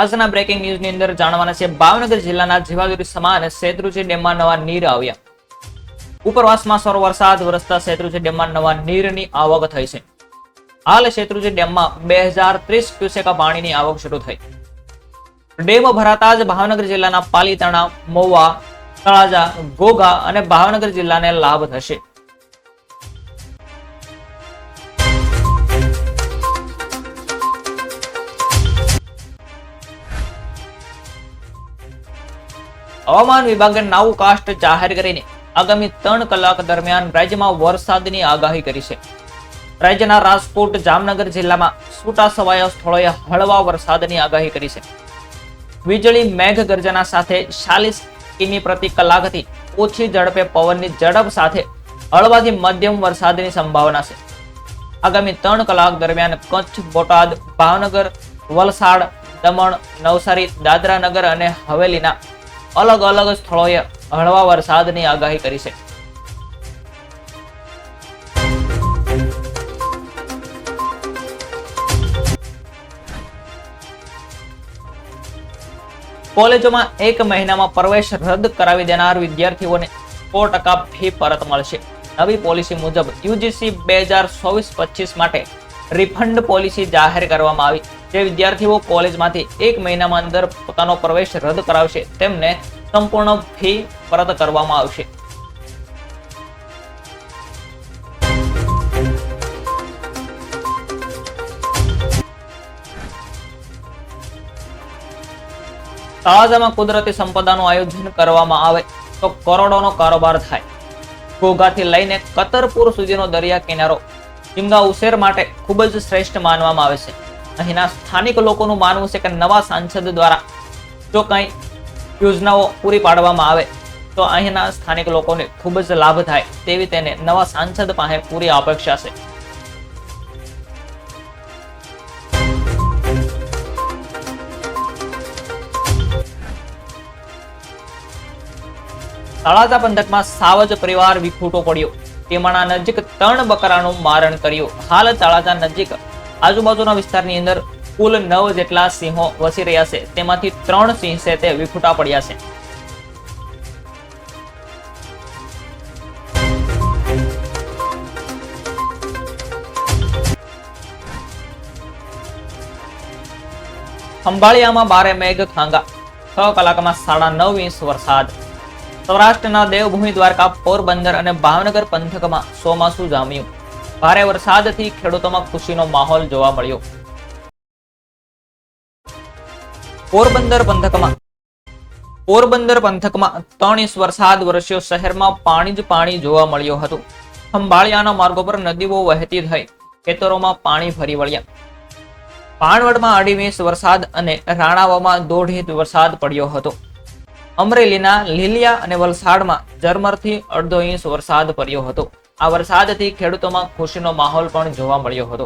આજના બ્રેકિંગ ન્યૂઝની અંદર જાણવાના છે ભાવનગર જિલ્લાના જીવાદુરી સમાન શેત્રુંજી ડેમમાં નવા નીર આવ્યા. ઉપરવાસમાં સૌર વરસાદ, વરસતા શેત્રુંજી ડેમમાં નવા નીરની આવક થઈ છે. હાલ શેત્રુંજી ડેમમાં બે હજાર ત્રીસ ક્યુસેક પાણીની આવક શરૂ થઈ. ડેમ ભરાતા જ ભાવનગર જિલ્લાના પાલીતાણા મોવા તળાજા, ગોગા અને ભાવનગર જિલ્લાને લાભ થશે. હવામાન વિભાગે નવું કાસ્ટ જાહેર કરીને આગામી ત્રણ કલાક દરમિયાન રાજ્યમાં વરસાદની આગાહી કરી છે. રાજ્યના રાજકોટ, જામનગર જિલ્લામાં છૂટા છવાયા સ્થળોએ હળવા વરસાદની આગાહી કરી છે. વીજળી, મેઘ ગર્જના સાથે ચાલીસ કિમી પ્રતિ કલાકથી ઓછી ઝડપે પવનની ઝડપ સાથે હળવાથી મધ્યમ વરસાદની સંભાવના છે. આગામી ત્રણ કલાક દરમિયાન કચ્છ, બોટાદ, ભાવનગર, વલસાડ, દમણ, નવસારી દાદરા નગર અને હવેલીના અલગ અલગ સ્થળોએ હળવા વરસાદની આગાહી કરી છે. કોલેજોમાં એક મહિનામાં પ્રવેશ રદ કરાવી દેનાર વિદ્યાર્થીઓને સો ટકા ફી પરત મળશે. નવી પોલિસી મુજબ યુજીસી બે હજાર ચોવીસ પચીસ માટે રિફંડ પોલિસી જાહેર કરવામાં આવી. જે વિદ્યાર્થીઓ કોલેજમાંથી એક મહિનામાં અંદર પોતાનો પ્રવેશ રદ કરાવશે, તેમને સંપૂર્ણ ફી પરત કરવામાં આવશે. તળાજામાં કુદરતી સંપદાનું આયોજન કરવામાં આવે તો કરોડોનો કારોબાર થાય. ઘોઘાથી લઈને કતરપુર સુધીનો દરિયા કિનારો ઝીંગા ઉછેર માટે ખૂબ જ શ્રેષ્ઠ માનવામાં આવે છે. અહીંના સ્થાનિક લોકોનું માનવું છે કે નવા સાંસદ દ્વારા જો કંઈ યોજનાઓ પૂરી પાડવામાં આવે, તો અહીંના સ્થાનિક લોકોને ખૂબ જ લાભ થાય તેવી તેને નવા સાંસદ પાસે પૂરી અપેક્ષા છે. તળાજા પંથકમાં સાવજ પરિવાર વિખૂટો પડ્યો. તેમાંના નજીક ત્રણ બકરાનું મારણ કર્યું. હાલ તળાજા નજીક આજુબાજુના વિસ્તારની અંદર કુલ નવ જેટલા સિંહો વસી રહ્યા છે. તેમાંથી ત્રણ સિંહ છે તે વિખૂટા પડ્યા છે. ખંભાળિયામાં બારે મેઘ ખાંગા. છ કલાકમાં સાડા નવ ઇંચ વરસાદ. સૌરાષ્ટ્રના દેવભૂમિ દ્વારકા પોરબંદર અને ભાવનગર પંથકમાં ચોમાસું જામ્યું. ભારે વરસાદથી ખેડૂતોમાં ખુશીનો માહોલ જોવા મળ્યો. પોરબંદર પંથકમાં પોરબંદર પંથકમાં ત્રણ ઇંચ વરસાદ વરસ્યો. શહેરમાં પાણી જ પાણી જોવા મળ્યો હતો. ખંભાળિયાના માર્ગો પર નદીઓ વહેતી થઈ. ખેતરોમાં પાણી ફરી વળ્યા. પાણવડમાં અઢી ઇંચ વરસાદ અને રાણાવામાં દોઢ ઇંચ વરસાદ પડ્યો હતો. અમરેલીના લીલિયા અને વલસાડમાં ઝરમરથી અડધો ઇંચ વરસાદ પડ્યો હતો. આ વરસાદથી ખેડૂતોમાં ખુશીનો માહોલ પણ જોવા મળ્યો હતો.